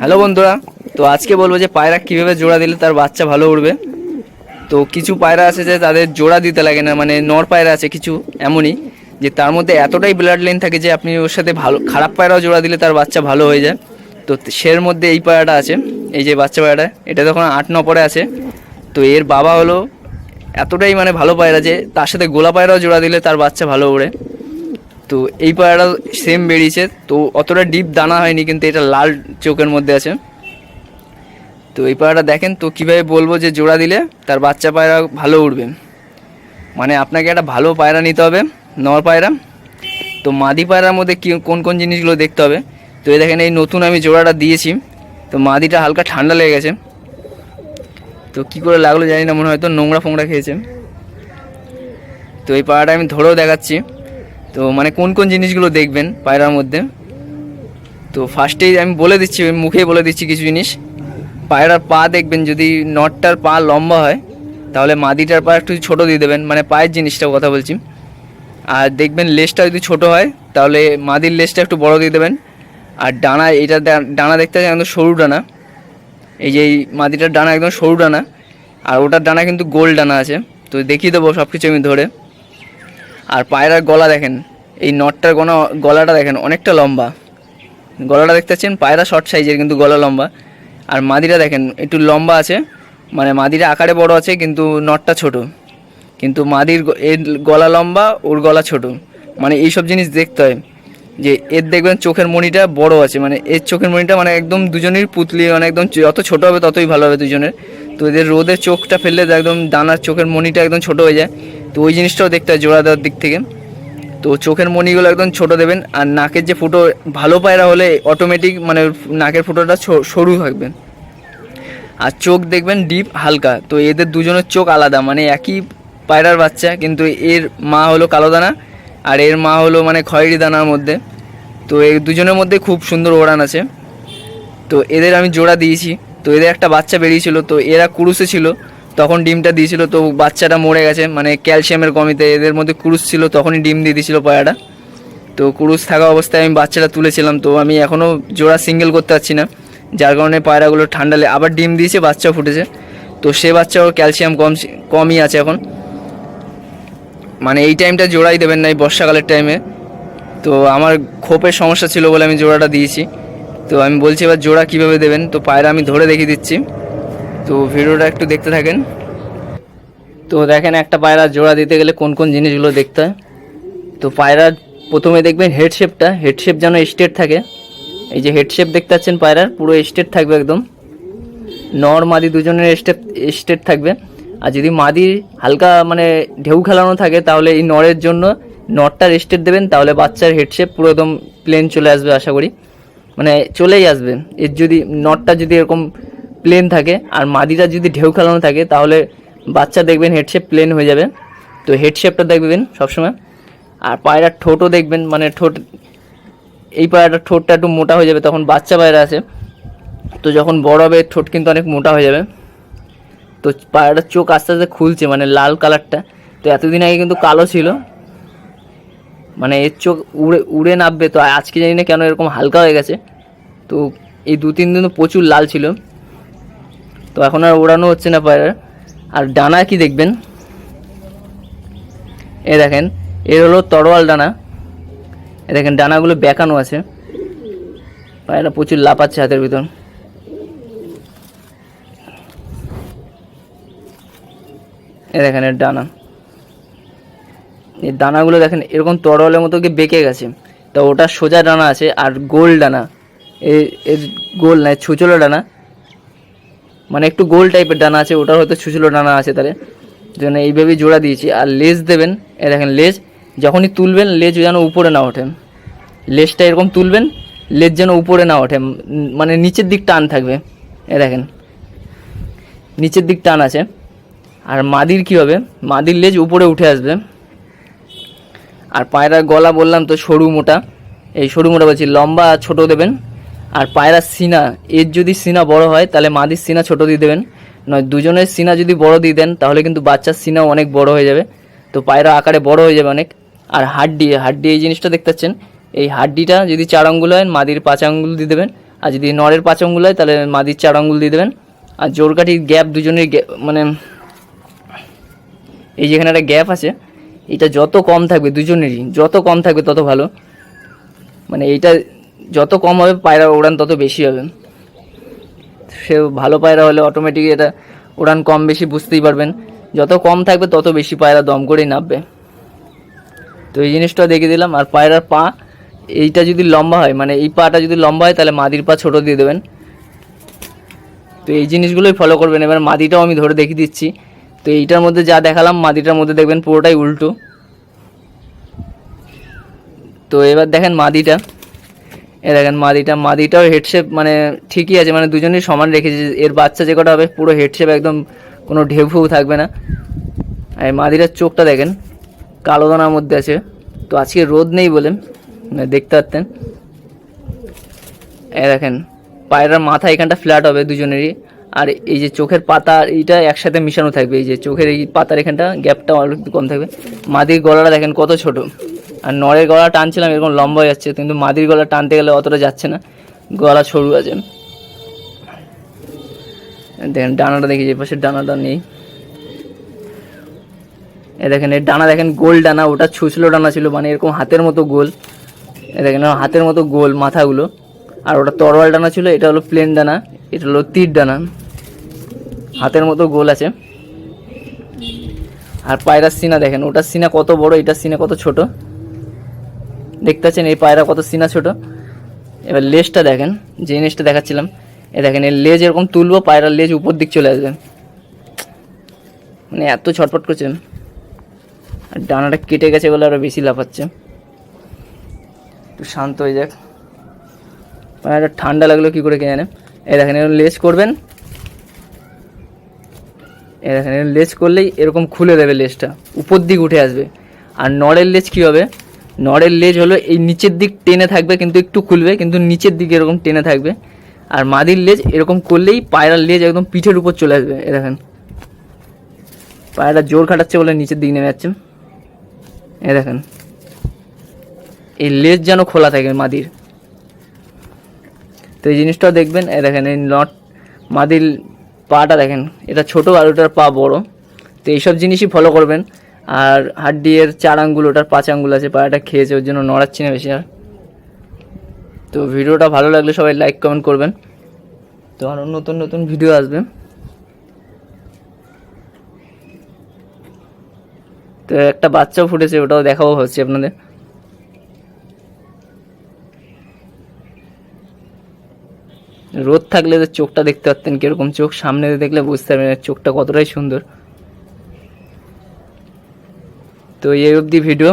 Hello বন্ধুরা, তো আজকে বলব যে পায়রা কীভাবে জোড়া দিলে তার বাচ্চা ভালো উঠবে তো কিছু পায়রা আছে যে তাদের জোড়া দিতে লাগে না মানে নর পায়রা আছে কিছু এমনই, যে তার মধ্যে এতটাই ব্লাড লাইন থাকে যে আপনি ওর সাথে ভালো, খারাপ পায়রাও জোড়া দিলে তার বাচ্চা ভালো হয়ে যায়। তো সের মধ্যে এই পায়রাটা আছে, এই যে বাচ্চা পায়রাটা, এটা তখন আট ন পরে আছে। তো এর বাবা হলো এতটাই মানে ভালো পায়রা যে তার সাথে গোলা পায়রাও জোড়া দিলে তার বাচ্চা ভালো ওড়ে তো এই পায়রাটা সেম বেরিয়েছে। তো অতটা ডিপ দানা হয়নি, কিন্তু এটা লাল চোখের মধ্যে আছে। তো এই পায়রাটা দেখেন, তো কীভাবে বলব যে জোড়া দিলে তার বাচ্চা পায়রা ভালো উঠবে মানে আপনাকে একটা ভালো পায়রা নিতে হবে, নর পায়রা। তো মাদি পায়রার মধ্যে কি, কোন কোন জিনিসগুলো দেখতে হবে? তো এই দেখেন, এই নতুন আমি জোড়াটা দিয়েছি। তো মাদিটা হালকা ঠান্ডা লেগে গেছে। তো কী করে লাগল জানি না, মনে হয়তো নোংরা ফোংরা খেয়েছে। তো এই পায়রাটা আমি ধরেও দেখাচ্ছি। তো মানে কোন কোন জিনিসগুলো দেখবেন পায়রার মধ্যে? তো ফার্স্টেই আমি বলে দিচ্ছি মুখেই বলে দিচ্ছি কিছু জিনিস। পায়রার পা দেখবেন, যদি নটটার পা লম্বা হয়, তাহলে মাদিটার পা একটু ছোটো দিয়ে দেবেন মানে পায়ের জিনিসটার কথা বলছি। আর দেখবেন লেজটা যদি ছোট হয়, তাহলে মাদির লেজটা একটু বড় দিয়ে দেবেন। আর ডানা, এটা ডানা দেখতে হয় একদম সরু ডানা। এই যে এই মাদিটার ডানা একদম সরু ডানা, আর ওটার ডানা কিন্তু গোল ডানা আছে। তো দেখিয়ে দেবো সব কিছু আমি ধরে। আর পায়রার গলা দেখেন, এই নটটার গলা গলাটা দেখেন অনেকটা লম্বা। গলাটা দেখতে পাচ্ছেন পায়রা শর্ট সাইজের কিন্তু গলা লম্বা। আর মাদিরা দেখেন, একটু লম্বা আছে মানে মাদিরা আকারে বড় আছে, কিন্তু নটটা ছোট। কিন্তু মাদির এর গলা লম্বা, ওর গলা ছোট। মানে এইসব জিনিস দেখতে হয়, যে এর দেখবেন চোখের মণিটা বড় আছে মানে এর চোখের মণিটা মানে একদম দুজনের পুতলি মানে একদম যত ছোট হবে ততই ভালো হবে দুজনের। তো এদের রোদে চোখটা ফেললে একদম দানার চোখের মণিটা একদম ছোট হয়ে যায়। তো ওই জিনিসটাও দেখতে হয় জোড়া দেওয়ার দিক থেকে। তো চোখের মণিগুলো একদম ছোট দেবেন আর নাকের যে ফুটো ভালো পায়রা হলে অটোমেটিক মানে নাকের ফুটোটা সরু থাকবে। আর চোখ দেখবেন ডিপ হালকা, তো এদের দুজনের চোখ আলাদা মানে একই পায়রার বাচ্চা, কিন্তু এর মা হলো কালো দানা আর এর মা হলো মানে খয়েরি দানার মধ্যে। তো এই দুজনের মধ্যে খুব সুন্দর ওড়ান আছে। তো এদের আমি জোড়া দিয়েছি। তো এদের একটা বাচ্চা বেরিয়েছিল, তো এরা কুরুসে ছিল। তখন ডিমটা দিয়েছিল, তো বাচ্চাটা মরে গেছে মানে ক্যালসিয়ামের কমিতে, এদের মধ্যে কুরুস ছিল, তখনই ডিম দিয়ে দিয়েছিল পায়রাটা তো কুরুস থাকা অবস্থায় আমি বাচ্চাটা তুলেছিলাম, তো আমি এখনও জোড়া সিঙ্গেল করতে পারছি না। যার কারণে পায়রাগুলো ঠান্ডালে আবার ডিম দিয়েছে, বাচ্চাও ফুটেছে। তো সে বাচ্চাও ক্যালসিয়াম কম, কমই আছে এখন। মানে এই টাইমটা জোড়াই দেবেন না, এই বর্ষাকালের টাইমে তো আমার খোপের সমস্যা ছিল বলে আমি জোড়াটা দিয়েছি। তো আমি বলছি এবার জোড়া কীভাবে দেবেন? তো পায়রা আমি ধরে দেখিয়ে দিচ্ছি। তো ভিডিওটা একটু দেখতে থাকেন। তো দেখেন, একটা পায়রা জোড়া দিতে গেলে কোন কোন জিনিসগুলো দেখতে হয়? তো পায়রার প্রথমে দেখবেন হেডশেপটা হেডশেপ যেন স্ট্রেট থাকে। এই যে হেডশেপ দেখতে পাচ্ছেন পায়রার, পুরো স্টেট থাকবে একদম। নর মাদি দুজনের স্টেপ স্টেট থাকবে। আর যদি মাদি হালকা মানে ঢেউ খেলানো থাকে, তাহলে এই নরের জন্য নরটার স্টেট দেবেন, তাহলে বাচ্চার হেডশেপ পুরো একদম প্লেন চলে আসবে আশা করি। মানে চলেই আসবে। এর যদি নটটা যদি এরকম প্লেন থাকে। আর মাদিটা যদি ঢেউ খেলানো থাকে, তাহলে বাচ্চা দেখবেন হেডশেপ প্লেন হয়ে যাবে। তো হেড শেপটা দেখবেন সবসময়। আর পায়রার ঠোঁটও দেখবেন মানে ঠোঁট, এই পায়রাটার ঠোঁটটা একটু মোটা হয়ে যাবে, তখন বাচ্চা পায়রা আছে। তো যখন বড় হবে, ঠোঁট কিন্তু অনেক মোটা হয়ে যাবে। তো পায়রাটার চোখ আস্তে আস্তে খুলছে মানে লাল কালারটা। তো এতদিন আগে কিন্তু কালো ছিল। মানে এর চোখ উড়ে উড়ে নামবে। তো আজকে জানি না কেন এরকম হালকা হয়ে গেছে। তো এই দু তিন দিন প্রচুর লাল ছিল। তো এখন আর ওড়ানো হচ্ছে না পায়রার। আর ডানা কি দেখবেন? এ দেখেন, এর হলো তরোয়াল ডানা। এ দেখেন, ডানাগুলো বেঁকানো আছে। পায়রা প্রচুর লাপাচ্ছে হাতের ভিতর। এ দেখেন, এর ডানা। এই দানাগুলো দেখেন, এরকম তরলের মতো কি বেঁকে গেছে। তো ওটা সোজা ডানা আছে, আর গোল ডানা। এর এর গোল নয় ছুচলো ডানা। মানে একটু গোল টাইপের ডানা আছে, ওটার হয়তো ছুচলো ডানা আছে তাহলে। জন্য এইভাবেই জোড়া দিয়েছি। আর লেজ দেবেন এ দেখেন লেজ, যখনই তুলবেন, লেজ যেন উপরে না ওঠে। লেজটা এরকম তুলবেন, লেজ যেন উপরে না ওঠে মানে নিচের দিক টান থাকবে। এ দেখেন, নিচের দিক টান আছে। আর মাদির কী হবে? মাদির লেজ উপরে উঠে আসবে। আর পায়রার গলা বললাম তো সরু মোটা। এই সরু মোটা বলছি, লম্বা ছোট দেবেন। আর পায়রার সিনা, এর যদি সিনা বড় হয়, তাহলে মাদির সিনা ছোট দিয়ে দেবেন। নয়, দুজনের সিনা যদি বড় দিয়ে দেন, তাহলে কিন্তু বাচ্চার সিনাও অনেক বড় হয়ে যাবে। তো পায়রা আকারে বড় হয়ে যাবে অনেক। আর হাড্ডি হাড্ডি এই জিনিসটা দেখতে পাচ্ছেন? এই হাড্ডিটা যদি চার আঙ্গুল হয়, মাদির পাঁচ আঙ্গুল দিয়ে দেবেন। আর যদি নরের পাঁচ আঙ্গুল হয়, তাহলে মাদির চার আঙ্গুল দিয়ে দেবেন। আর জোরকাঠির গ্যাপ দুজনের মানে এই যেখানে একটা গ্যাপ আছে, এটা যত কম থাকবে দুজনেরই, যত কম থাকবে তত ভালো। মানে এইটা যত কম হবে পায়রা উড়ান তত বেশি হবে। সে ভালো পায়রা হলে অটোমেটিক এটা উড়ান কম বেশি বুঝতেই পারবেন। যত কম থাকবে তত বেশি পায়রা দম করেই নামবে। তো এই জিনিসটা দেখে দিলাম। আর পায়রার পা, এইটা যদি লম্বা হয় মানে এই পাটা যদি লম্বা হয়, তাহলে মাদির পা ছোট দিয়ে দেবেন। তো এই জিনিসগুলোই ফলো করবেন। এবার মাদিটাও আমি ধরে দেখিয়ে দিচ্ছি। তো এইটার মধ্যে যা দেখালাম, মাদিটার মধ্যে দেখবেন পুরোটাই উল্টো। তো এবার দেখেন মাদিটা। এ দেখেন মাদিটা, মাদিটাও হেডশেপ মানে ঠিকই আছে মানে দুজনেই সমান রেখেছে এর বাচ্চা যে কটা হবে, পুরো হেডশেপ একদম কোনো ঢেউ ফেউ থাকবে না। আর মাদিটার চোখটা দেখেন, কালো দানার মধ্যে আছে। তো আজকে রোদ নেই বলে মানে দেখতে পারতেন এ দেখেন, পায়রার মাথা এখানটা ফ্ল্যাট হবে দুজনেরই। আর এই যে চোখের পাতা, এইটা একসাথে মিশানো থাকবে, এই যে চোখের এই পাতার এখানটা গ্যাপটা অল্প কম থাকবে। মাদির গলাটা দেখেন কত ছোট। আর নরের গলা টানছিলাম, এরকম লম্বা হয়ে যাচ্ছে, কিন্তু মাদির গলা টানতে গেলে অতটা যাচ্ছে না। গলা সরু আছে। দেখেন, ডানাটা দেখি যে পাশে ডানাটা নেই। এ দেখেন, এর ডানা দেখেন, গোল ডানা, ওটা ছুচলো ডানা ছিল মানে এরকম হাতের মতো গোল। এ দেখেন হাতের মতো গোল মাথাগুলো। আর ওটা তরোয়াল ডানা ছিল, এটা হলো প্লেন ডানা, এটা হলো তীর ডানা। হাতের মতো গোল আছে। আর পায়রার সিনা দেখেন, ওটার সিনা কত বড়, এটার সিনা কত ছোট। দেখতে এই পায়রা কত সিনা ছোট। এবার লেজটা দেখেন, যে জিনিসটা দেখাচ্ছিলাম, এ দেখেন, এর লেজ এরকম তুলবো, পায়রার লেজ উপর দিক চলে আসবে। মানে এত ছটফট করছে আর ডানাটা কেটে গেছে বলে আরও বেশি লাফাচ্ছে। একটু শান্ত হয়ে যাক। একটা ঠান্ডা লাগল কি করে কে জানে। এ দেখেন এরকম লেজ করবেন। এ দেখেন লেজ করলেই এরকম খুলে দেবে লেজটা। উপর দিক উঠে আসবে। আর নড়ের লেজ কি হবে? নড়ের লেজ হলো এই নিচের দিক টেনে থাকবে, কিন্তু একটু খুলবে, কিন্তু নিচের দিকে এরকম টেনে থাকবে। আর মাদির লেজ এরকম করলেই পায়রার লেজ একদম পিঠের উপর চলে আসবে, এ দেখেন। পায়রাটা জোর খাটাচ্ছে বলে নিচের দিক নেমে যাচ্ছে। এ দেখেন। এই লেজ যেন খোলা থাকে মাদির। তো এই জিনিসটাও দেখবেন, এ দেখেন, এই নট, মাদির পাটা দেখেন, এটা ছোট আর ওটার পা বড়। তো এইসব জিনিসই ফলো করবেন। আর হাড্ডি এর চার আঙ্গুল, ওটার পাঁচ আঙ্গুল আছে পাটা খেয়েছে, ওর জন্য নড়াচ্ছি না বেশি আর। তো ভিডিওটা ভালো লাগলে সবাই লাইক কমেন্ট করবেন। তো আরও নতুন নতুন ভিডিও আসবে। তো একটা বাচ্চাও ফুটেছে, ওটাও দেখাবো ভাবছি আপনাদের। রোদ থাকলে তো চোখটা দেখতে পারতেন কীরকম, চোখ সামনে দেখলে বুঝতে পারবেন চোখটা কতটাই সুন্দর। তো এই অবধি ভিডিও